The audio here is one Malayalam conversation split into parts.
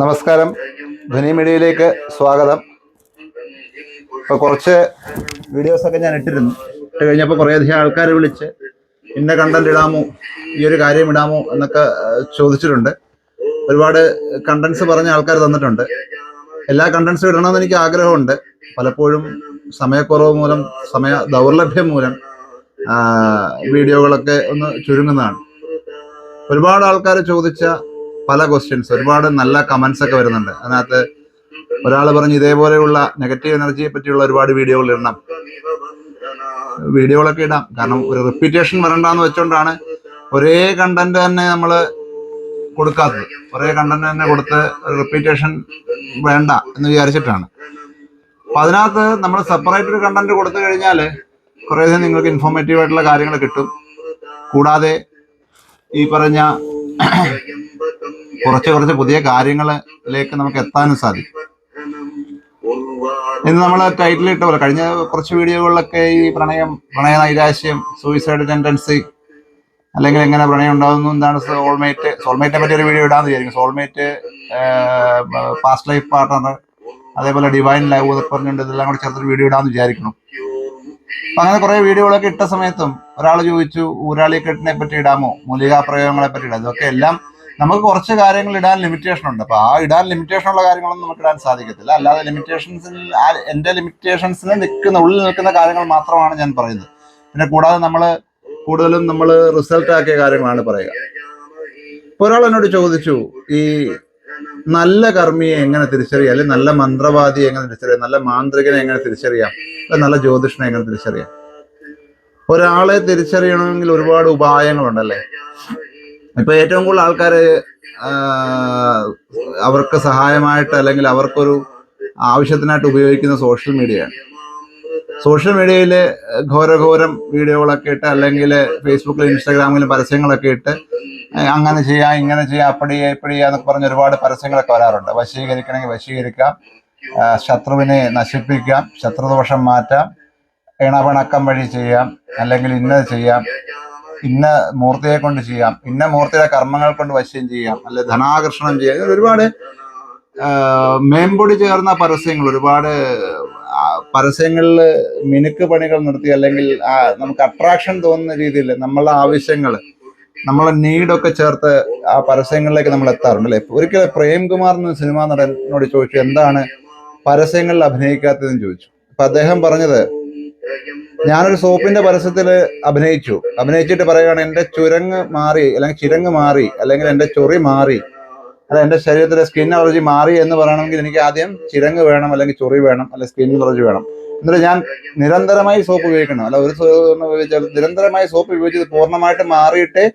നമസ്കാരം. ധനി മീഡിയയിലേക്ക് സ്വാഗതം. ഇപ്പോൾ കുറച്ച് വീഡിയോസൊക്കെ ഞാൻ ഇട്ടിരുന്നു. ഇട്ട് കഴിഞ്ഞപ്പോൾ കുറേയധികം ആൾക്കാർ വിളിച്ച് ഇന്ന കണ്ടന്റ് ഇടാമോ? ഈ ഒരു കാര്യം ഇടാമോ എന്നൊക്കെ ചോദിച്ചിട്ടുണ്ട്. ഒരുപാട് കണ്ടന്റ്സ് പറഞ്ഞ ആൾക്കാർ തന്നിട്ടുണ്ട്. എല്ലാ കണ്ടന്റ്സും ഇടണമെന്ന് എനിക്ക് ആഗ്രഹമുണ്ട്. പലപ്പോഴും സമയക്കുറവ് മൂലം സമയ ദൗർലഭ്യം മൂലം വീഡിയോകളൊക്കെ ഒന്ന് ചുരുങ്ങുന്നതാണ്. ഒരുപാട് ആൾക്കാർ ചോദിച്ച പല ക്വസ്റ്റ്യൻസ് ഒരുപാട് നല്ല കമന്റ്സ് ഒക്കെ വരുന്നുണ്ട്. അതിനകത്ത് ഒരാൾ പറഞ്ഞു ഇതേപോലെയുള്ള നെഗറ്റീവ് എനർജിയെ പറ്റിയുള്ള ഒരുപാട് വീഡിയോകൾ ഇടണം. വീഡിയോകളൊക്കെ ഇടാം. കാരണം ഒരു റിപ്പീറ്റേഷൻ വരണ്ടെന്ന് വെച്ചുകൊണ്ടാണ് ഒരേ കണ്ടന്റ് തന്നെ നമ്മൾ കൊടുക്കാത്തത്. ഒരേ കണ്ടന്റ് തന്നെ കൊടുത്ത് റിപ്പീറ്റേഷൻ വേണ്ട എന്ന് വിചാരിച്ചിട്ടാണ്. അപ്പൊ അതിനകത്ത് നമ്മൾ സെപ്പറേറ്റ് ഒരു കണ്ടന്റ് കൊടുത്തു കഴിഞ്ഞാൽ കുറേയധികം നിങ്ങൾക്ക് ഇൻഫോർമേറ്റീവ് ആയിട്ടുള്ള കാര്യങ്ങൾ കിട്ടും. കൂടാതെ ഈ പറഞ്ഞ കുറച്ച് കുറച്ച് പുതിയ കാര്യങ്ങളിലേക്ക് നമുക്ക് എത്താനും സാധിക്കും. ഇന്ന് നമ്മൾ ടൈറ്റിൽ ഇട്ട പോലെ കഴിഞ്ഞ കുറച്ച് വീഡിയോകളിലൊക്കെ ഈ പ്രണയം പ്രണയ നൈരാശ്യം സൂയിസൈഡ് ടെൻഡൻസി അല്ലെങ്കിൽ എങ്ങനെ പ്രണയം ഉണ്ടാകുന്നു എന്താണ് സോൾമേറ്റ് സോൾമേറ്റിനെ പറ്റി ഒരു വീഡിയോ ഇടാന്ന് വിചാരിക്കും സോൾമേറ്റ് പാസ്റ്റ് ലൈഫ് പാർട്ണർ അതേപോലെ ഡിവൈൻ ലൈവ് എന്നൊക്കെ പറഞ്ഞുകൊണ്ട് ഇതെല്ലാം കൂടി ചേർത്തൊരു വീഡിയോ ഇടാന്ന് വിചാരിക്കണം അപ്പൊ അങ്ങനെ കുറെ വീഡിയോകളൊക്കെ ഇട്ട സമയത്തും ഒരാൾ ചോദിച്ചു ഊരാളിക്കെട്ടിനെ പറ്റി ഇടാമോ? മൂലികാ പ്രയോഗങ്ങളെ പറ്റി ഇടാം ഇതൊക്കെ എല്ലാം നമുക്ക് കുറച്ച് കാര്യങ്ങൾ ഇടാൻ ലിമിറ്റേഷൻ ഉണ്ട്. അപ്പൊ ആ ഇടാൻ ലിമിറ്റേഷൻ ഉള്ള കാര്യങ്ങളൊന്നും നമുക്ക് ഇടാൻ സാധിക്കത്തില്ല. അല്ലാതെ ലിമിറ്റേഷൻസിൽ എന്റെ ലിമിറ്റേഷൻസിന് നിൽക്കുന്ന ഉള്ളിൽ നിൽക്കുന്ന കാര്യങ്ങൾ മാത്രമാണ് ഞാൻ പറയുന്നത്. പിന്നെ കൂടാതെ നമ്മൾ കൂടുതലും നമ്മൾ റിസൾട്ട് ആക്കിയ കാര്യങ്ങളാണ് പറയുക. ഇപ്പൊ ഒരാൾ എന്നോട് ചോദിച്ചു ഈ നല്ല കർമ്മിയെ എങ്ങനെ തിരിച്ചറിയാം? അല്ലെങ്കിൽ നല്ല മന്ത്രവാദിയെ എങ്ങനെ തിരിച്ചറിയാം? നല്ല മാന്ത്രികനെ എങ്ങനെ തിരിച്ചറിയാം? നല്ല ജ്യോതിഷനെ എങ്ങനെ തിരിച്ചറിയാം? ഒരാളെ തിരിച്ചറിയണമെങ്കിൽ ഒരുപാട് ഉപായങ്ങളുണ്ടല്ലേ ഇപ്പൊ ഏറ്റവും കൂടുതൽ ആൾക്കാർ അവർക്ക് സഹായമായിട്ട് അല്ലെങ്കിൽ അവർക്കൊരു ആവശ്യത്തിനായിട്ട് ഉപയോഗിക്കുന്ന സോഷ്യൽ മീഡിയയാണ് സോഷ്യൽ മീഡിയയിൽ ഘോരഘോരം വീഡിയോകളൊക്കെ ഇട്ട് അല്ലെങ്കിൽ ഫേസ്ബുക്കിലും ഇൻസ്റ്റാഗ്രാമിലും പരസ്യങ്ങളൊക്കെ ഇട്ട് അങ്ങനെ ചെയ്യാം ഇങ്ങനെ ചെയ്യാം അപ്പടി ഇപ്പടി എന്നൊക്കെ പറഞ്ഞ് ഒരുപാട് പരസ്യങ്ങളൊക്കെ വരാറുണ്ട്. വശീകരിക്കണമെങ്കിൽ വശീകരിക്കാം ശത്രുവിനെ നശിപ്പിക്കാം ശത്രുദോഷം മാറ്റാം ഇണപിണക്കം വഴി ചെയ്യാം അല്ലെങ്കിൽ ഇന്നത് ചെയ്യാം. ഇന്ന മൂർത്തിയെ കൊണ്ട് ചെയ്യാം ഇന്ന മൂർത്തിയുടെ കർമ്മങ്ങൾ കൊണ്ട് വശ്യം ചെയ്യാം അല്ലെ ധനാകർഷണം ചെയ്യാം ഒരുപാട് മേമ്പൊടി ചേർന്ന പരസ്യങ്ങൾ ഒരുപാട് പരസ്യങ്ങളിൽ മിനുക്ക് പണികൾ നിർത്തി അല്ലെങ്കിൽ നമുക്ക് അട്രാക്ഷൻ തോന്നുന്ന രീതിയിൽ നമ്മളെ ആവശ്യങ്ങൾ നമ്മളെ നീഡൊക്കെ ചേർത്ത് ആ പരസ്യങ്ങളിലേക്ക് നമ്മൾ എത്താറുണ്ട് അല്ലെ? ഒരിക്കലും പ്രേംകുമാർ എന്ന സിനിമാ നടനോട് ചോദിച്ചു എന്താണ് പരസ്യങ്ങളിൽ അഭിനയിക്കാത്തതെന്ന് ചോദിച്ചു. അപ്പൊ അദ്ദേഹം പറഞ്ഞത് ഞാനൊരു സോപ്പിന്റെ പരസ്യത്തിൽ അഭിനയിച്ചു. അഭിനയിച്ചിട്ട് പറയുകയാണ് എന്റെ ചുരങ്ങ് മാറി അല്ലെങ്കിൽ ചിരങ്ങ് മാറി അല്ലെങ്കിൽ എന്റെ ചൊറി മാറി അല്ല എന്റെ ശരീരത്തിലെ സ്കിൻ അലർജി മാറി എന്ന് പറയണമെങ്കിൽ എനിക്ക് ആദ്യം ചിരങ്ങ് വേണം അല്ലെങ്കിൽ ചൊറി വേണം അല്ലെങ്കിൽ സ്കിൻ അലർജി വേണം. എന്നിട്ട് ഞാൻ നിരന്തരമായി സോപ്പ് ഉപയോഗിക്കണം. അല്ല ഒരു ഉപയോഗിച്ചാൽ നിരന്തരമായി സോപ്പ് ഉപയോഗിച്ചത് പൂർണമായിട്ട് മാറിയിട്ടേ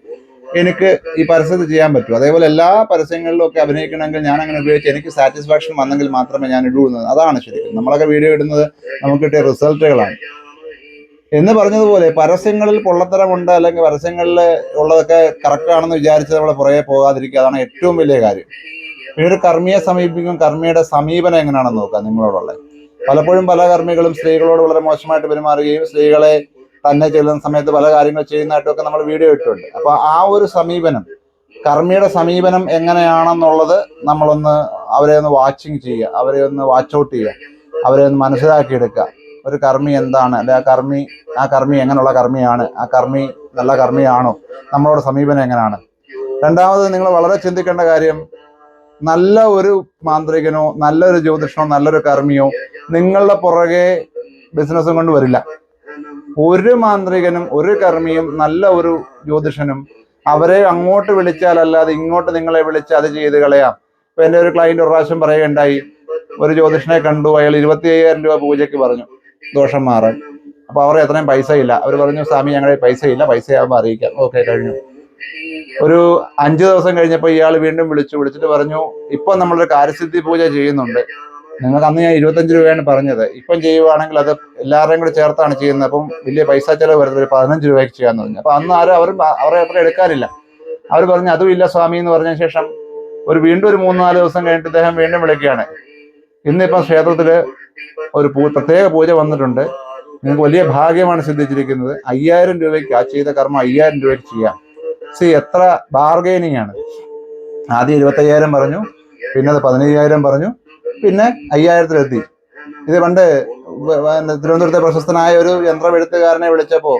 എനിക്ക് ഈ പരസ്യത്തിൽ ചെയ്യാൻ പറ്റൂ. അതേപോലെ എല്ലാ പരസ്യങ്ങളിലും ഒക്കെ അഭിനയിക്കണമെങ്കിൽ ഞാൻ അങ്ങനെ ഉപയോഗിച്ച് എനിക്ക് സാറ്റിസ്ഫാക്ഷൻ വന്നെങ്കിൽ മാത്രമേ ഞാൻ ഇടുന്നത് അതാണ് ശരിക്കും. നമ്മളൊക്കെ വീഡിയോ ഇടുന്നത് നമുക്ക് കിട്ടിയ റിസൾട്ടുകളാണ് എന്ന് പറഞ്ഞതുപോലെ പരസ്യങ്ങളിൽ പൊള്ളത്തരമുണ്ട് അല്ലെങ്കിൽ പരസ്യങ്ങളിൽ ഉള്ളതൊക്കെ കറക്റ്റ് ആണെന്ന് വിചാരിച്ച് നമ്മൾ പുറകെ പോകാതിരിക്കുക അതാണ് ഏറ്റവും വലിയ കാര്യം. പിന്നെ ഒരു കർമ്മിയെ സമീപിക്കും. കർമ്മിയുടെ സമീപനം എങ്ങനെയാണെന്ന് നോക്കാം നിങ്ങളോടുള്ള പലപ്പോഴും പല കർമ്മികളും സ്ത്രീകളോട് വളരെ മോശമായിട്ട് പെരുമാറുകയും സ്ത്രീകളെ തന്നെ ചെല്ലുന്ന സമയത്ത് പല കാര്യങ്ങൾ ചെയ്യുന്നതായിട്ടൊക്കെ നമ്മൾ വീഡിയോ ഇട്ടുണ്ട് അപ്പോൾ ആ ഒരു സമീപനം കർമ്മിയുടെ സമീപനം എങ്ങനെയാണെന്നുള്ളത് നമ്മളൊന്ന് അവരെ ഒന്ന് വാച്ചിങ് ചെയ്യുക അവരെ ഒന്ന് വാച്ച് ഔട്ട് ചെയ്യുക അവരെ ഒന്ന് മനസ്സിലാക്കിയെടുക്കുക. ഒരു കർമ്മി എന്താണ്? അല്ലെ ആ കർമ്മി ആ കർമ്മി എങ്ങനെയുള്ള കർമ്മിയാണ്? ആ കർമ്മി നല്ല കർമ്മിയാണോ? നമ്മളോട് സമീപനം എങ്ങനെയാണ്? രണ്ടാമത് നിങ്ങൾ വളരെ ചിന്തിക്കേണ്ട കാര്യം നല്ല ഒരു മാന്ത്രികനോ നല്ലൊരു ജ്യോതിഷനോ നല്ലൊരു കർമ്മിയോ നിങ്ങളുടെ പുറകെ ബിസിനസ്സും കൊണ്ട് വരില്ല. ഒരു മാന്ത്രികനും ഒരു കർമ്മിയും നല്ല ഒരു ജ്യോതിഷനും അവരെ അങ്ങോട്ട് വിളിച്ചാൽ അല്ലാതെ ഇങ്ങോട്ട് നിങ്ങളെ വിളിച്ച് അത് ചെയ്ത് കളയാം. ഇപ്പൊ എന്റെ ഒരു ക്ലയന്റ് ഒരു പ്രാവശ്യം പറയുകയുണ്ടായി. ഒരു ജ്യോതിഷനെ കണ്ടു. അയാൾ ഇരുപത്തി അയ്യായിരം രൂപ പൂജയ്ക്ക് പറഞ്ഞു. ദോഷം മാറാൻ. അപ്പൊ അവർ എത്രയും പൈസ ഇല്ല അവർ പറഞ്ഞു സ്വാമി ഞങ്ങളുടെ പൈസ ഇല്ല പൈസ ആകുമ്പോൾ അറിയിക്കാം. ഓക്കെ കഴിഞ്ഞു. ഒരു അഞ്ചു ദിവസം കഴിഞ്ഞപ്പോൾ ഇയാൾ വീണ്ടും വിളിച്ചു. വിളിച്ചിട്ട് പറഞ്ഞു ഇപ്പൊ നമ്മളൊരു കാര്യസിദ്ധി പൂജ ചെയ്യുന്നുണ്ട്. നിങ്ങൾക്ക് അന്ന് ഞാൻ ഇരുപത്തഞ്ച് രൂപയാണ് പറഞ്ഞത്. ഇപ്പം ചെയ്യുവാണെങ്കിൽ അത് എല്ലാവരെയും കൂടി ചേർത്താണ് ചെയ്യുന്നത്. അപ്പം വലിയ പൈസ ചിലവ് വരുന്നത് ഒരു പതിനഞ്ച് രൂപയ്ക്ക് ചെയ്യാന്ന് പറഞ്ഞു. അപ്പൊ അന്ന് ആരും അവർ അവരെ അത്ര എടുക്കാറില്ല. അവർ പറഞ്ഞു അതും ഇല്ല സ്വാമി എന്ന് പറഞ്ഞ ശേഷം ഒരു വീണ്ടും ഒരു മൂന്ന് നാല് ദിവസം കഴിഞ്ഞിട്ട് ഇദ്ദേഹം വീണ്ടും വിളിക്കുകയാണ്. ഇന്നിപ്പം ക്ഷേത്രത്തിൽ ഒരു പൂ പ്രത്യേക പൂജ വന്നിട്ടുണ്ട്. നിങ്ങൾക്ക് വലിയ ഭാഗ്യമാണ് സിദ്ധിച്ചിരിക്കുന്നത്. അയ്യായിരം രൂപയ്ക്ക് ആ ചെയ്ത കർമ്മം അയ്യായിരം രൂപയ്ക്ക് ചെയ്യാം. സി എത്ര ബാർഗൈനിങ് ആണ് ആദ്യം ഇരുപത്തയ്യായിരം പറഞ്ഞു. പിന്നെ അത് പതിനയ്യായിരം പറഞ്ഞു. പിന്നെ അയ്യായിരത്തിലെത്തി. ഇത് പണ്ട് തിരുവനന്തപുരത്തെ പ്രശസ്തനായ ഒരു യന്ത്രമെഴുത്തുകാരനെ വിളിച്ചപ്പോ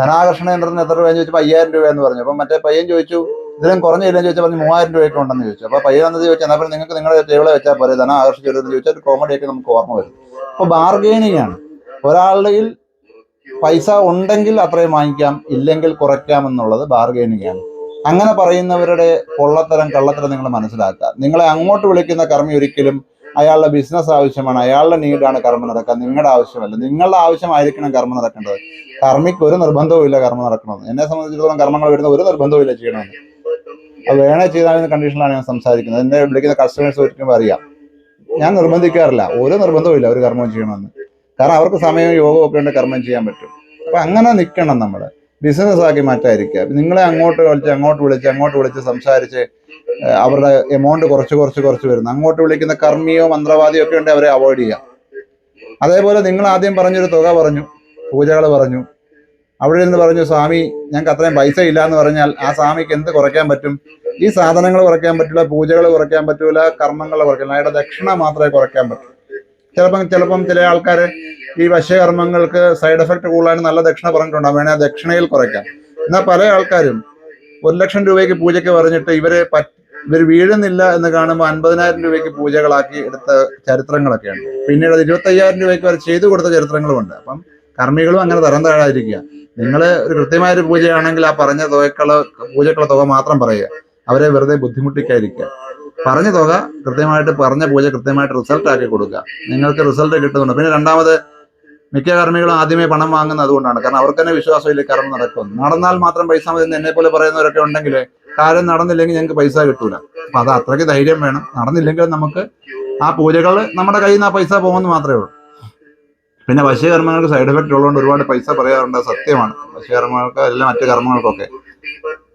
ധനാകർഷണ യന്ത്രത്തിന് എത്ര രൂപയെന്ന് ചോദിച്ചപ്പോൾ അയ്യായിരം എന്ന് പറഞ്ഞു. അപ്പം മറ്റേ പയ്യൻ ചോദിച്ചു ഇതിലും കുറഞ്ഞില്ലെന്ന് ചോദിച്ചാൽ പറഞ്ഞു മൂവായിരം രൂപയൊക്കെ ഉണ്ടെന്ന് ചോദിച്ചു. അപ്പൊ പയ്യൻ എന്ന് ചോദിച്ചാൽ എന്നാൽ പിന്നെ നിങ്ങൾക്ക് നിങ്ങളുടെ ടേബിളെ വെച്ചാൽ പോലെ ധന ആകർഷിച്ചെടുത്ത് ചോദിച്ചാൽ ഒരു കോമഡിയൊക്കെ നമുക്ക് ഓർമ്മ വരും. അപ്പൊ ബാർഗെയിനിങ് ആണ്. ഒരാളുടെ പൈസ ഉണ്ടെങ്കിൽ അത്രയും വാങ്ങിക്കാം ഇല്ലെങ്കിൽ കുറയ്ക്കാം എന്നുള്ളത് ബാർഗെയിനിങ് ആണ്. അങ്ങനെ പറയുന്നവരുടെ പൊള്ളത്തരം കള്ളത്തരം നിങ്ങൾ മനസ്സിലാക്കുക. നിങ്ങളെ അങ്ങോട്ട് വിളിക്കുന്ന കർമ്മി ഒരിക്കലും അയാളുടെ ബിസിനസ് ആവശ്യമാണ്. അയാളുടെ നീഡാണ് കർമ്മം നടക്കുക നിങ്ങളുടെ ആവശ്യമല്ല. നിങ്ങളുടെ ആവശ്യമായിരിക്കണം കർമ്മം നടക്കേണ്ടത്. കർമ്മിക്ക് ഒരു നിർബന്ധവും ഇല്ല കർമ്മം നടക്കണമെന്ന്. എന്നെ സംബന്ധിച്ചിടത്തോളം കർമ്മങ്ങൾ വരുന്ന ഒരു നിർബന്ധവും ഇല്ല ചെയ്യണമെന്ന്. അത് വേണേ ചെയ്താൽ കണ്ടീഷനിലാണ് ഞാൻ സംസാരിക്കുന്നത്. എന്നെ വിളിക്കുന്ന കസ്റ്റമേഴ്സ് ഒരിക്കലും അറിയാം. ഞാൻ നിർബന്ധിക്കാറില്ല. ഒരു നിർബന്ധവും ഇല്ല ഒരു കർമ്മം ചെയ്യണമെന്ന്. കാരണം അവർക്ക് സമയവും യോഗവും ഒക്കെ ഉണ്ട് കർമ്മം ചെയ്യാൻ പറ്റും. അപ്പൊ അങ്ങനെ നിൽക്കണം നമ്മൾ ബിസിനസ് ആക്കി മാറ്റാതിരിക്കുക. നിങ്ങളെ അങ്ങോട്ട് വിളിച്ച് അങ്ങോട്ട് വിളിച്ച് അങ്ങോട്ട് വിളിച്ച് സംസാരിച്ച് അവരുടെ എമൗണ്ട് കുറച്ച് കുറച്ച് കുറച്ച് വരുന്നു. അങ്ങോട്ട് വിളിക്കുന്ന കർമ്മിയോ മന്ത്രവാദിയോ ഒക്കെ ഉണ്ട് അവരെ അവോയ്ഡ് ചെയ്യാം അതേപോലെ നിങ്ങൾ ആദ്യം പറഞ്ഞൊരു തുക പറഞ്ഞു. പൂജകൾ പറഞ്ഞു. അവിടെ നിന്ന് പറഞ്ഞു സ്വാമി ഞങ്ങൾക്ക് അത്രയും പൈസ ഇല്ല എന്ന് പറഞ്ഞാൽ ആ സ്വാമിക്ക് എന്ത് കുറയ്ക്കാൻ പറ്റും? ഈ സാധനങ്ങൾ കുറയ്ക്കാൻ പറ്റില്ല പൂജകൾ കുറയ്ക്കാൻ പറ്റൂല കർമ്മങ്ങൾ കുറയ്ക്കില്ല അയാളുടെ ദക്ഷിണ മാത്രമേ കുറയ്ക്കാൻ പറ്റൂ. ചിലപ്പം ചിലപ്പം ചില ആൾക്കാർ ഈ വശ്യകർമ്മങ്ങൾക്ക് സൈഡ് എഫക്ട് കൂടാൻ നല്ല ദക്ഷിണ പറഞ്ഞിട്ടുണ്ടാവും വേണേൽ ദക്ഷിണയിൽ കുറയ്ക്കാം. എന്നാൽ പല ആൾക്കാരും ഒരു ലക്ഷം രൂപയ്ക്ക് പൂജയ്ക്ക് പറഞ്ഞിട്ട് ഇവരെ ഇവർ വീഴുന്നില്ല എന്ന് കാണുമ്പോൾ അൻപതിനായിരം രൂപയ്ക്ക് പൂജകളാക്കി എടുത്ത ചരിത്രങ്ങളൊക്കെയാണ്. പിന്നീട് അത് ഇരുപത്തയ്യായിരം രൂപയ്ക്ക് വരെ ചെയ്തു കൊടുത്ത ചരിത്രങ്ങളുമുണ്ട്. അപ്പം കർമ്മികളും അങ്ങനെ തരം താഴാതിരിക്കുക നിങ്ങൾ ഒരു കൃത്യമായ ഒരു പൂജയാണെങ്കിൽ ആ പറഞ്ഞ തുകക്കുള്ള പൂജക്കുള്ള തുക മാത്രം പറയുക. അവരെ വെറുതെ ബുദ്ധിമുട്ടിക്കാതിരിക്കുക. പറഞ്ഞ തുക കൃത്യമായിട്ട് പറഞ്ഞ പൂജ കൃത്യമായിട്ട് റിസൾട്ട് ആക്കി കൊടുക്കുക. നിങ്ങൾക്ക് റിസൾട്ട് കിട്ടുന്നുണ്ട്. പിന്നെ രണ്ടാമത് മിക്ക കർമ്മികളും ആദ്യമേ പണം വാങ്ങുന്നത് അതുകൊണ്ടാണ് കാരണം അവർക്ക് തന്നെ വിശ്വാസമില്ല കർമ്മം നടക്കും നടന്നാൽ മാത്രം പൈസ മതി എന്ന് എന്നെ പോലെ പറയുന്നവരൊക്കെ ഉണ്ടെങ്കിൽ കാര്യം നടന്നില്ലെങ്കിൽ ഞങ്ങൾക്ക് പൈസ കിട്ടൂല. അപ്പൊ അത് അത്രയ്ക്ക് ധൈര്യം വേണം. നടന്നില്ലെങ്കിൽ നമുക്ക് ആ പൂജകൾ നമ്മുടെ കയ്യിൽ നിന്ന് ആ പൈസ പോകുമെന്ന് മാത്രമേ ഉള്ളൂ. പിന്നെ വശ്യകർമ്മങ്ങൾക്ക് സൈഡ് എഫക്റ്റ് ഉള്ളതുകൊണ്ട് ഒരുപാട് പൈസ പറയാറുണ്ട്. സത്യമാണ്. വശ്യകർമ്മങ്ങൾക്ക് അല്ല മറ്റു കർമ്മങ്ങൾക്കൊക്കെ.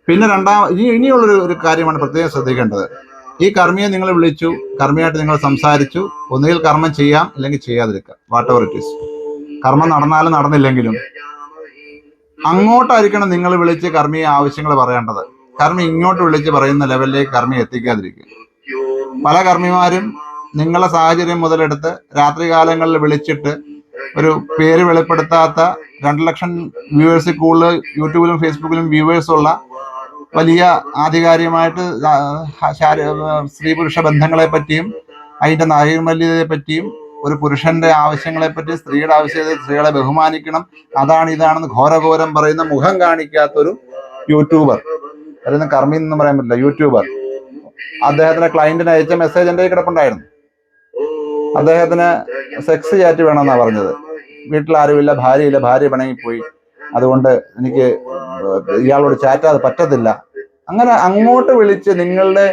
പിന്നെ രണ്ടാം ഇനി ഇനിയുള്ളൊരു ഒരു കാര്യമാണ് പ്രത്യേകം ശ്രദ്ധിക്കേണ്ടത്. ഈ കർമ്മിയെ നിങ്ങൾ വിളിച്ചു കർമ്മിയായിട്ട് നിങ്ങൾ സംസാരിച്ചു ഒന്നുകിൽ കർമ്മം ചെയ്യാം അല്ലെങ്കിൽ ചെയ്യാതിരിക്കാം. വാട്ട് എവർ ഇറ്റ് ഈസ് കർമ്മം നടന്നാലും നടന്നില്ലെങ്കിലും അങ്ങോട്ടായിരിക്കണം നിങ്ങൾ വിളിച്ച് കർമ്മിയെ ആവശ്യങ്ങൾ പറയേണ്ടത്. കർമ്മി ഇങ്ങോട്ട് വിളിച്ച് പറയുന്ന ലെവലിലേക്ക് കർമ്മി എത്തിക്കാതിരിക്കുക. പല കർമ്മിമാരും നിങ്ങളെ സാഹചര്യം മുതലെടുത്ത് രാത്രികാലങ്ങളിൽ വിളിച്ചിട്ട് ഒരു പേര് വെളിപ്പെടുത്താത്ത രണ്ട് ലക്ഷം വ്യൂവേഴ്സിൽ കൂടുതൽ യൂട്യൂബിലും ഫേസ്ബുക്കിലും വ്യൂവേഴ്സ് ഉള്ള വലിയ ആധികാരികമായിട്ട് സ്ത്രീ പുരുഷ ബന്ധങ്ങളെ പറ്റിയും അതിന്റെ നൈർമല്യതയെ പറ്റിയും ഒരു പുരുഷന്റെ ആവശ്യങ്ങളെ പറ്റി സ്ത്രീയുടെ ആവശ്യത്തെ സ്ത്രീകളെ ബഹുമാനിക്കണം. അതാണ് ഇതാണെന്ന് ഘോരഘോരം പറയുന്ന മുഖം കാണിക്കാത്തൊരു യൂട്യൂബർ. അല്ലെങ്കിൽ കർമ്മി എന്നും പറയാൻ പറ്റില്ല യൂട്യൂബർ. അദ്ദേഹത്തിന്റെ ക്ലയന്റിന് അയച്ച മെസ്സേജ് കയ്യിൽ കിടപ്പുണ്ടായിരുന്നു. അദ്ദേഹത്തിന് സെക്സ് ചാറ്റ് വേണമെന്നാണ് പറഞ്ഞത്. വീട്ടിൽ ആരുമില്ല ഭാര്യയില്ല ഭാര്യ പിണങ്ങിപ്പോയി. അതുകൊണ്ട് എനിക്ക് ഇയാളോട് ചാറ്റാതെ പറ്റത്തില്ല. അങ്ങനെ അങ്ങോട്ട് വിളിച്ച് നിങ്ങളുടെ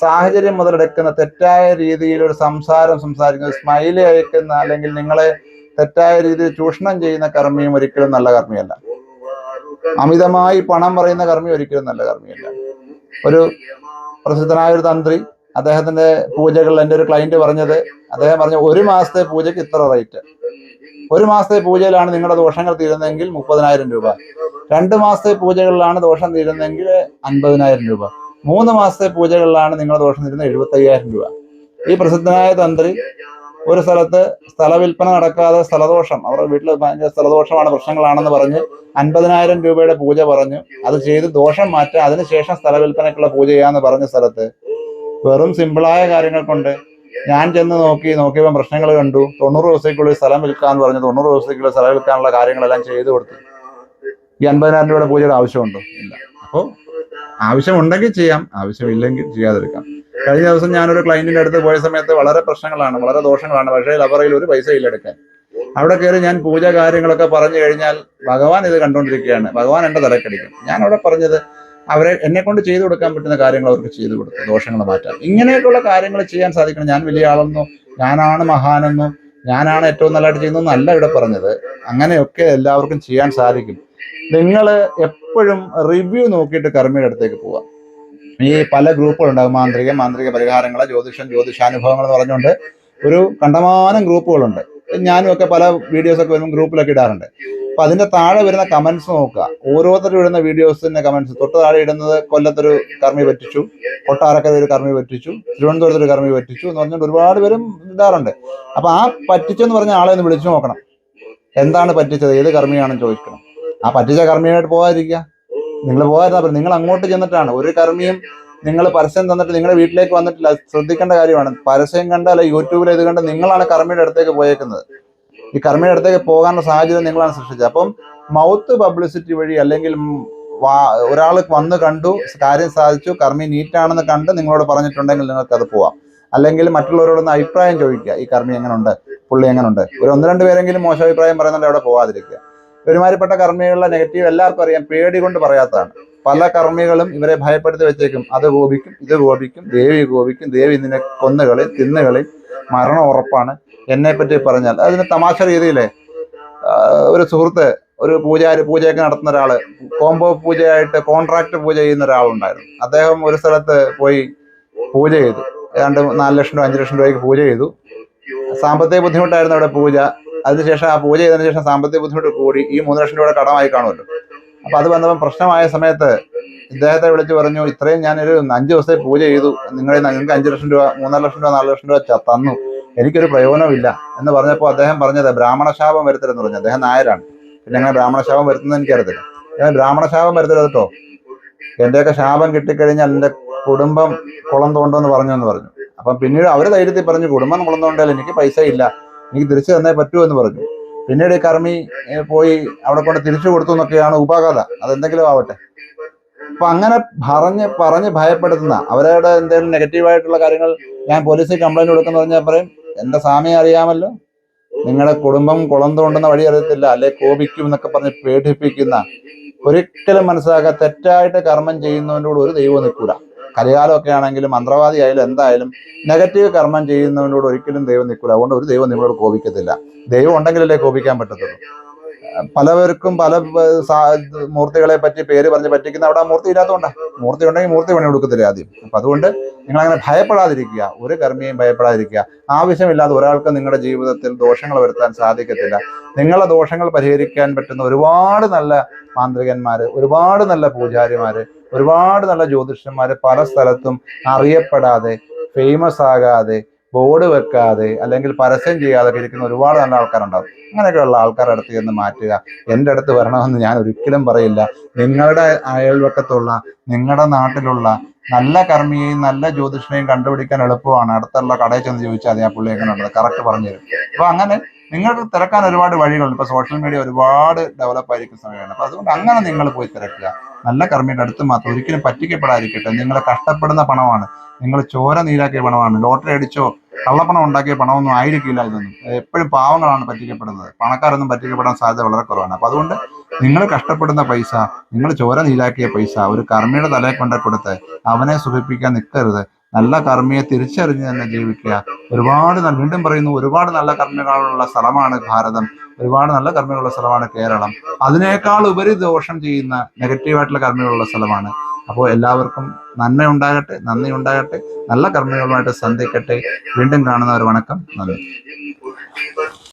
സാഹചര്യം മുതലെടുക്കുന്ന തെറ്റായ രീതിയിൽ ഒരു സംസാരം സംസാരിക്കുന്ന സ്മൈൽ അയക്കുന്ന അല്ലെങ്കിൽ നിങ്ങളെ തെറ്റായ രീതിയിൽ ചൂഷണം ചെയ്യുന്ന കർമ്മിയും ഒരിക്കലും നല്ല കർമ്മിയല്ല. അമിതമായി പണം പറയുന്ന കർമ്മി ഒരിക്കലും നല്ല കർമ്മിയല്ല. ഒരു പ്രസിദ്ധനായ ഒരു തന്ത്രി അദ്ദേഹത്തിന്റെ പൂജകൾ എന്റെ ഒരു ക്ലയന്റ് പറഞ്ഞത് അദ്ദേഹം പറഞ്ഞ ഒരു മാസത്തെ പൂജയ്ക്ക് ഇത്ര റേറ്റ് ഒരു മാസത്തെ പൂജയിലാണ് നിങ്ങളുടെ ദോഷങ്ങൾ തീരുന്നതെങ്കിൽ മുപ്പതിനായിരം രൂപ. രണ്ട് മാസത്തെ പൂജകളിലാണ് ദോഷം തീരുന്നതെങ്കിൽ അൻപതിനായിരം രൂപ. മൂന്ന് മാസത്തെ പൂജകളിലാണ് നിങ്ങൾ ദോഷം തീരുന്നത്. എഴുപത്തയ്യായിരം രൂപ. ഈ പ്രസിദ്ധനായ തന്ത്രി ഒരു സ്ഥലത്ത് സ്ഥലവിൽപ്പന നടക്കാതെ സ്ഥലദോഷം അവരുടെ വീട്ടിൽ ഭയങ്കര സ്ഥലദോഷമാണ് പ്രശ്നങ്ങളാണെന്ന് പറഞ്ഞ് അൻപതിനായിരം രൂപയുടെ പൂജ പറഞ്ഞു. അത് ചെയ്ത് ദോഷം മാറ്റുക അതിനുശേഷം സ്ഥലവിൽപ്പനക്കുള്ള പൂജ ചെയ്യാന്ന് പറഞ്ഞ സ്ഥലത്ത് വെറും സിമ്പിളായ കാര്യങ്ങൾ കൊണ്ട് ഞാൻ ചെന്ന് നോക്കി നോക്കിയപ്പോൾ പ്രശ്നങ്ങൾ കണ്ടു. തൊണ്ണൂറ് ദിവസത്തേക്കുള്ളിൽ സ്ഥലം വിൽക്കാന്ന് പറഞ്ഞു. തൊണ്ണൂറ് ദിവസത്തേക്കുള്ള സ്ഥലം വിൽക്കാനുള്ള കാര്യങ്ങളെല്ലാം ചെയ്തു കൊടുത്തു. ഈ അൻപതിനായിരം രൂപയുടെ പൂജയുടെ ആവശ്യമുണ്ടോ? ഇല്ല. അപ്പോൾ ആവശ്യമുണ്ടെങ്കിൽ ചെയ്യാം ആവശ്യമില്ലെങ്കിൽ ചെയ്യാതിരിക്കാം. കഴിഞ്ഞ ദിവസം ഞാനൊരു ക്ലയന്റിന്റെ അടുത്ത് പോയ സമയത്ത് വളരെ പ്രശ്നങ്ങളാണ് വളരെ ദോഷങ്ങളാണ്. പക്ഷേ ലബറയിൽ ഒരു പൈസ ഇല്ല എടുക്കാൻ. അവിടെ കയറി ഞാൻ പൂജ കാര്യങ്ങളൊക്കെ പറഞ്ഞു കഴിഞ്ഞാൽ ഭഗവാൻ ഇത് കണ്ടുകൊണ്ടിരിക്കുകയാണ് ഭഗവാൻ എന്റെ തലക്കടിക്കും. ഞാൻ അവിടെ പറഞ്ഞത് അവരെ എന്നെ കൊണ്ട് ചെയ്തു കൊടുക്കാൻ പറ്റുന്ന കാര്യങ്ങൾ അവർക്ക് ചെയ്തു കൊടുത്തു ദോഷങ്ങൾ മാറ്റാം ഇങ്ങനെയൊക്കെയുള്ള കാര്യങ്ങൾ ചെയ്യാൻ സാധിക്കണം. ഞാൻ വലിയ ആളെന്നോ ഞാനാണ് മഹാനെന്നോ ഞാനാണ് ഏറ്റവും നല്ലതായിട്ട് ചെയ്യുന്നതെന്നല്ല ഇവിടെ പറഞ്ഞത്. അങ്ങനെയൊക്കെ എല്ലാവർക്കും ചെയ്യാൻ സാധിക്കും. നിങ്ങൾ എപ്പോഴും റിവ്യൂ നോക്കിയിട്ട് കർമ്മിയുടെ അടുത്തേക്ക് പോവുക. ഈ പല ഗ്രൂപ്പുകളുണ്ടാകും മാന്ത്രിക മാന്ത്രിക പരിഹാരങ്ങൾ ജ്യോതിഷം ജ്യോതിഷാനുഭവങ്ങൾ എന്ന് പറഞ്ഞുകൊണ്ട് ഒരു കണ്ടമാനം ഗ്രൂപ്പുകളുണ്ട് ഞാനും ഒക്കെ പല വീഡിയോസ് ഒക്കെ വരുമ്പോൾ ഗ്രൂപ്പിലൊക്കെ ഇടാറുണ്ട്. അപ്പൊ അതിന്റെ താഴെ വരുന്ന കമന്റ്സ് നോക്കുക. ഓരോരുത്തരും ഇടുന്ന വീഡിയോസിന്റെ കമന്റ്സ് തൊട്ട് താഴെ ഇടുന്നത് കൊല്ലത്തൊരു കർമ്മി പറ്റിച്ചു. കൊട്ടാരക്കര ഒരു കർമ്മി പറ്റിച്ചു. തിരുവനന്തപുരത്ത് ഒരു കർമ്മി പറ്റിച്ചു എന്ന് പറഞ്ഞിട്ട് ഒരുപാട് പേരും ഇടാറുണ്ട്. അപ്പൊ ആ പറ്റിച്ചെന്ന് പറഞ്ഞ ആളെ ഒന്ന് വിളിച്ചു നോക്കണം. എന്താണ് പറ്റിച്ചത്? ഏത് കർമ്മിയാണെന്ന് ചോദിക്കണം. ആ പറ്റിച്ച കർമ്മിയുമായിട്ട് പോകാതിരിക്കുക. നിങ്ങൾ പോകാതിരുന്നാൽ നിങ്ങൾ അങ്ങോട്ട് ചെന്നിട്ടാണ്. ഒരു കർമ്മിയും നിങ്ങൾ പരസ്യം തന്നിട്ട് നിങ്ങളുടെ വീട്ടിലേക്ക് വന്നിട്ടില്ല. ശ്രദ്ധിക്കേണ്ട കാര്യമാണ്. പരസ്യം കണ്ട് അല്ല യൂട്യൂബിൽ ഇത് കണ്ട് നിങ്ങളാണ് കർമ്മിയുടെ അടുത്തേക്ക് പോയേക്കുന്നത്. ഈ കർമ്മിയുടെ അടുത്തേക്ക് പോകാനുള്ള സാഹചര്യം നിങ്ങളാണ് സൃഷ്ടിച്ചത്. അപ്പം മൗത്ത് പബ്ലിസിറ്റി വഴി അല്ലെങ്കിൽ ഒരാൾ വന്ന് കണ്ടു കാര്യം സാധിച്ചു കർമ്മി നീറ്റാണെന്ന് കണ്ട് നിങ്ങളോട് പറഞ്ഞിട്ടുണ്ടെങ്കിൽ നിങ്ങൾക്ക് അത് പോവാം. അല്ലെങ്കിൽ മറ്റുള്ളവരോടൊന്ന് അഭിപ്രായം ചോദിക്കുക. ഈ കർമ്മി എങ്ങനെയുണ്ട് പുള്ളി എങ്ങനെയുണ്ട് ഒരു ഒന്ന് രണ്ട് പേരെങ്കിലും മോശം അഭിപ്രായം പറയുന്നുണ്ട് അവിടെ പോവാതിരിക്കുക. ഒരുമാതിരിപ്പെട്ട കർമ്മികളുടെ നെഗറ്റീവ് എല്ലാവർക്കും അറിയാം പേടി കൊണ്ട് പറയാത്തതാണ്. പല കർമ്മികളും ഇവരെ ഭയപ്പെടുത്തി വെച്ചേക്കും. അത് കോപിക്കും ഇത് കോപിക്കും ദേവി കോപിക്കും ദേവി നിന്നെ കൊന്നുകളി തിന്നുകളി മരണം ഉറപ്പാണ് എന്നെ പറ്റി പറഞ്ഞാൽ. അതിന് തമാശ രീതിയിലെ ഒരു സുഹൃത്ത് ഒരു പൂജാരി പൂജയൊക്കെ നടത്തുന്ന ഒരാൾ കോംബോ പൂജയായിട്ട് കോൺട്രാക്ട് പൂജ ചെയ്യുന്ന ഒരാളുണ്ടായിരുന്നു. അദ്ദേഹം ഒരു സ്ഥലത്ത് പോയി പൂജ ചെയ്തു. ഏതാണ്ട് നാല് ലക്ഷം രൂപ അഞ്ച് ലക്ഷം രൂപയ്ക്ക് പൂജ ചെയ്തു. സാമ്പത്തിക ബുദ്ധിമുട്ടായിരുന്നു അവിടെ പൂജ. അതിനുശേഷം ആ പൂജ ചെയ്തതിനു ശേഷം സാമ്പത്തിക ബുദ്ധിമുട്ട് കൂടി ഈ മൂന്ന് ലക്ഷം രൂപയുടെ കടമായി കാണുമല്ലോ. അപ്പൊ അത് വന്നപ്പോൾ പ്രശ്നമായ സമയത്ത് ഇദ്ദേഹത്തെ വിളിച്ചു പറഞ്ഞു ഇത്രയും ഞാനൊരു അഞ്ച് ദിവസത്തെ പൂജ ചെയ്തു. നിങ്ങളെ നിങ്ങൾക്ക് അഞ്ച് ലക്ഷം രൂപ മൂന്നര ലക്ഷം രൂപ നാല് ലക്ഷം രൂപ തന്നു. എനിക്കൊരു പ്രയോജനമില്ല എന്ന് പറഞ്ഞപ്പോൾ അദ്ദേഹം പറഞ്ഞത് ബ്രാഹ്മണശാപം വരുത്തരുതെന്ന് പറഞ്ഞു. അദ്ദേഹം നായരാണ്. പിന്നെ അങ്ങനെ ബ്രാഹ്മണശാപം വരുത്തുന്നത് എനിക്കറിയത്തില്ല. ഞാൻ ബ്രാഹ്മണശാപം വരുത്തരുത് കേട്ടോ എന്റെയൊക്കെ ശാപം കിട്ടിക്കഴിഞ്ഞാൽ എന്റെ കുടുംബം കുളം തോണ്ടെന്ന് പറഞ്ഞു എന്ന് പറഞ്ഞു. അപ്പം പിന്നീട് അവർ ധൈര്യത്തിൽ പറഞ്ഞു കുടുംബം കുളം തോണ്ടാൽ എനിക്ക് പൈസ ഇല്ല എനിക്ക് തിരിച്ചു തന്നേ പറ്റൂ എന്ന് പറഞ്ഞു. പിന്നീട് കർമ്മി പോയി അവിടെ കൊണ്ട് തിരിച്ചു കൊടുത്തു എന്നൊക്കെയാണ് ഉപകഥ. അതെന്തെങ്കിലും ആവട്ടെ. അപ്പൊ അങ്ങനെ പറഞ്ഞ് പറഞ്ഞ് ഭയപ്പെടുത്തുന്ന അവരുടെ എന്തെങ്കിലും നെഗറ്റീവായിട്ടുള്ള കാര്യങ്ങൾ ഞാൻ പോലീസിൽ കംപ്ലൈന്റ് കൊടുക്കുന്ന പറഞ്ഞാൽ പറയും. എന്റെ സ്വാമിയെ അറിയാമല്ലോ. നിങ്ങളുടെ കുടുംബം കുളം തോണ്ടുന്ന വഴി അറിയത്തില്ല. അല്ലെ കോപിക്കും എന്നൊക്കെ പറഞ്ഞ് പേടിപ്പിക്കുന്ന ഒരിക്കലും മനസ്സിലാക്കാൻ തെറ്റായിട്ട് കർമ്മം ചെയ്യുന്നവന്റെ കൂടെ ഒരു ദൈവം നിൽക്കൂല. കലികാലമൊക്കെ ആണെങ്കിലും മന്ത്രവാദി ആയാലും എന്തായാലും നെഗറ്റീവ് കർമ്മം ചെയ്യുന്നവനോട് ഒരിക്കലും ദൈവം നിൽക്കൂല. അതുകൊണ്ട് ഒരു ദൈവം നിങ്ങളോട് കോപിക്കത്തില്ല. ദൈവം ഉണ്ടെങ്കിലല്ലേ കോപിക്കാൻ പറ്റത്തുള്ളൂ. പലവർക്കും പല മൂർത്തികളെ പറ്റി പേര് പറഞ്ഞ് പറ്റിക്കുന്ന അവിടെ മൂർത്തി ഇല്ലാത്തതുകൊണ്ടാണ് മൂർത്തി ഉണ്ടെങ്കിൽ മൂർത്തി പണി കൊടുക്കത്തില്ല ആദ്യം? അപ്പൊ അതുകൊണ്ട് നിങ്ങൾ അങ്ങനെ ഭയപ്പെടാതിരിക്കുക. ഒരു കർമ്മിയും ഭയപ്പെടാതിരിക്കുക. ആവശ്യമില്ലാതെ ഒരാൾക്ക് നിങ്ങളുടെ ജീവിതത്തിൽ ദോഷങ്ങൾ വരുത്താൻ സാധിക്കത്തില്ല. നിങ്ങളുടെ ദോഷങ്ങൾ പരിഹരിക്കാൻ പറ്റുന്ന ഒരുപാട് നല്ല മാന്ത്രികന്മാര് ഒരുപാട് നല്ല പൂജാരിമാര് ഒരുപാട് നല്ല ജ്യോതിഷന്മാര് പല സ്ഥലത്തും അറിയപ്പെടാതെ ഫേമസ് ആകാതെ ബോർഡ് വെക്കാതെ അല്ലെങ്കിൽ പരസ്യം ചെയ്യാതെ ഇരിക്കുന്ന ഒരുപാട് നല്ല ആൾക്കാരുണ്ടാവും. അങ്ങനെയൊക്കെയുള്ള ആൾക്കാരുടെ അടുത്ത് ചെന്ന് മാറ്റുക. എന്റെ അടുത്ത് വരണമെന്ന് ഞാൻ ഒരിക്കലും പറയില്ല. നിങ്ങളുടെ അയൽവക്കത്തുള്ള നിങ്ങളുടെ നാട്ടിലുള്ള നല്ല കർമ്മിയെയും നല്ല ജ്യോതിഷനെയും കണ്ടുപിടിക്കാൻ എളുപ്പമാണ്. അടുത്തുള്ള കടയിൽ ചെന്ന് ചോദിച്ചാൽ മതി ആ പുള്ളി എങ്ങനെയുള്ളത് കറക്റ്റ് പറഞ്ഞുതരും. അപ്പൊ അങ്ങനെ നിങ്ങൾക്ക് തിരക്കാൻ ഒരുപാട് വഴികളുണ്ട്. ഇപ്പൊ സോഷ്യൽ മീഡിയ ഒരുപാട് ഡെവലപ്പ് ആയിരിക്കുന്ന സമയമാണ്. അപ്പൊ അതുകൊണ്ട് അങ്ങനെ നിങ്ങൾ പോയി തിരക്കുക. നല്ല കർമ്മിയുടെ അടുത്ത് മാത്രം ഒരിക്കലും പറ്റിക്കപ്പെടാതിരിക്കട്ടെ. നിങ്ങൾ കഷ്ടപ്പെടുന്ന പണമാണ്. നിങ്ങൾ ചോര നീരാക്കിയ പണമാണ്. ലോട്ടറി അടിച്ചോ കള്ളപ്പണം ഉണ്ടാക്കിയ പണമൊന്നും ആയിരിക്കില്ല ഇതൊന്നും. എപ്പോഴും പാവങ്ങളാണ് പറ്റിക്കപ്പെടുന്നത്. പണക്കാരൊന്നും പറ്റിക്കപ്പെടാൻ സാധ്യത വളരെ കുറവാണ്. അപ്പൊ അതുകൊണ്ട് നിങ്ങൾ കഷ്ടപ്പെടുന്ന പൈസ നിങ്ങൾ ചോര നീരാക്കിയ പൈസ ഒരു കർമ്മിയുടെ തലയെ കൊണ്ട് കൊടുത്ത് അവനെ സുഖിപ്പിക്കാൻ നിൽക്കരുത് നല്ല കർമ്മയെ തിരിച്ചറിഞ്ഞ് തന്നെ ജീവിക്കുക. ഒരുപാട് വീണ്ടും പറയുന്നു ഒരുപാട് നല്ല കർമ്മികളുള്ള സ്ഥലമാണ് ഭാരതം. ഒരുപാട് നല്ല കർമ്മികളുള്ള സ്ഥലമാണ് കേരളം. അതിനേക്കാൾ ഉപരി ദോഷം ചെയ്യുന്ന നെഗറ്റീവായിട്ടുള്ള കർമ്മികളുള്ള സ്ഥലമാണ്. അപ്പോൾ എല്ലാവർക്കും നന്മ ഉണ്ടാകട്ടെ നന്ദി ഉണ്ടാകട്ടെ. നല്ല കർമ്മികളുമായിട്ട് സന്ധിക്കട്ടെ. വീണ്ടും കാണുന്നവർ വണക്കം. നന്ദി.